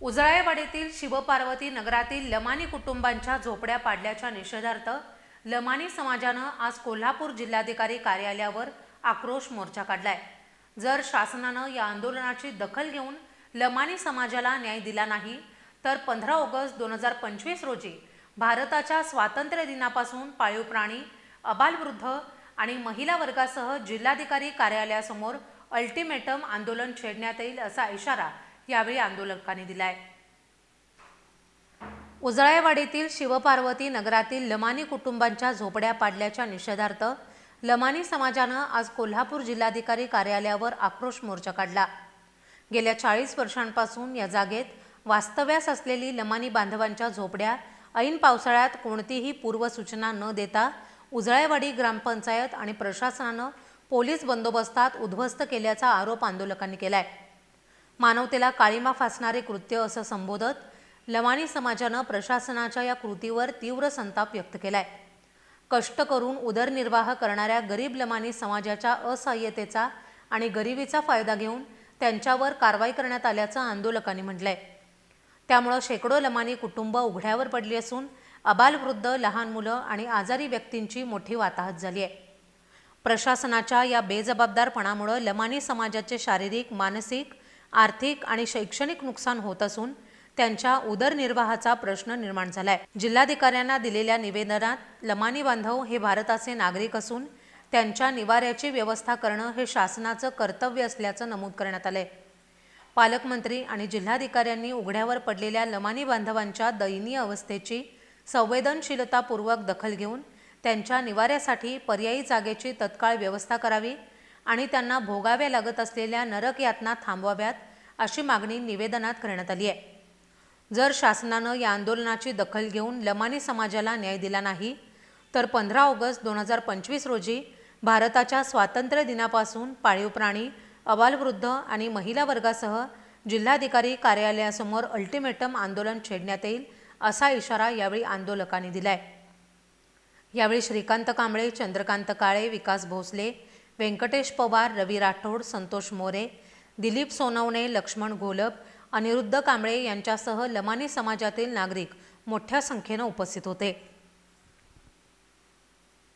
उजळायवाडीतील शिवपार्वती नगरातील लमानी कुटुंबांच्या झोपड्या पाडल्याच्या निषेधार्थ लमानी समाजानं आज कोल्हापूर जिल्हाधिकारी कार्यालयावर आक्रोश मोर्चा काढलाय. जर शासनानं या आंदोलनाची दखल घेऊन लमानी समाजाला न्याय दिला नाही तर पंधरा ऑगस्ट दोन हजार पंचवीस रोजी भारताच्या स्वातंत्र्य दिनापासून पाळीव प्राणी अबालवृद्ध आणि महिला वर्गासह जिल्हाधिकारी कार्यालयासमोर अल्टिमेटम आंदोलन छेडण्यात येईल असा इशारा यावेळी आंदोलकांनी दिलाय. उजळायवाडीतील शिवपार्वती नगरातील लमानी कुटुंबांच्या झोपड्या पाडल्याच्या निषेधार्थ लमानी समाजानं आज कोल्हापूर जिल्हाधिकारी कार्यालयावर आक्रोश मोर्चा काढला. गेल्या चाळीस वर्षांपासून या जागेत वास्तव्यास असलेली लमानी बांधवांच्या झोपड्या ऐन पावसाळ्यात कोणतीही पूर्वसूचना न देता उजळायवाडी ग्रामपंचायत आणि प्रशासनानं पोलीस बंदोबस्तात उद्ध्वस्त केल्याचा आरोप आंदोलकांनी केला आहे मानवतेला काळीमा फासणारे कृत्य असं संबोधत लवाणी समाजानं प्रशासनाच्या या कृतीवर तीव्र संताप व्यक्त केलाय. कष्ट करून उदरनिर्वाह करणाऱ्या गरीब लमानी समाजाच्या असहाय्यतेचा आणि गरिबीचा फायदा घेऊन त्यांच्यावर कारवाई करण्यात आल्याचं आंदोलकांनी म्हटलंय. त्यामुळं शेकडो लमानी कुटुंब उघड्यावर पडली असून अबालवृद्ध लहान मुलं आणि आजारी व्यक्तींची मोठी वाताहत झाली आहे. प्रशासनाच्या या बेजबाबदारपणामुळं लमानी समाजाचे शारीरिक मानसिक आर्थिक आणि शैक्षणिक नुकसान होत असून त्यांच्या उदरनिर्वाहाचा प्रश्न निर्माण झालाय. जिल्हाधिकाऱ्यांना दिलेल्या निवेदनात लमानी बांधव हे भारताचे नागरिक असून त्यांच्या निवाऱ्याची व्यवस्था करणं हे शासनाचं कर्तव्य असल्याचं नमूद करण्यात आलंय. पालकमंत्री आणि जिल्हाधिकाऱ्यांनी उघड्यावर पडलेल्या लमानी बांधवांच्या दयनीय अवस्थेची संवेदनशीलतापूर्वक दखल घेऊन त्यांच्या निवाऱ्यासाठी पर्यायी जागेची तत्काळ व्यवस्था करावी आणि त्यांना भोगाव्या लागत असलेल्या नरक यातना थांबवाव्यात अशी मागणी निवेदनात करण्यात आली आहे. जर शासनानं या आंदोलनाची दखल घेऊन लमानी समाजाला न्याय दिला नाही तर पंधरा ऑगस्ट दोन हजार पंचवीस रोजी भारताच्या स्वातंत्र्य दिनापासून पाळीव प्राणी अबालवृद्ध आणि महिला वर्गासह जिल्हाधिकारी कार्यालयासमोर अल्टिमेटम आंदोलन छेडण्यात येईल असा इशारा यावेळी आंदोलकांनी दिलाय. यावेळी श्रीकांत कांबळे चंद्रकांत काळे विकास भोसले व्यंकटेश पवार रवी राठोड संतोष मोरे दिलीप सोनवणे लक्ष्मण घोलप अनिरुद्ध कांबळे यांच्यासह लमानी समाजातील नागरिक मोठ्या संख्येनं उपस्थित होते.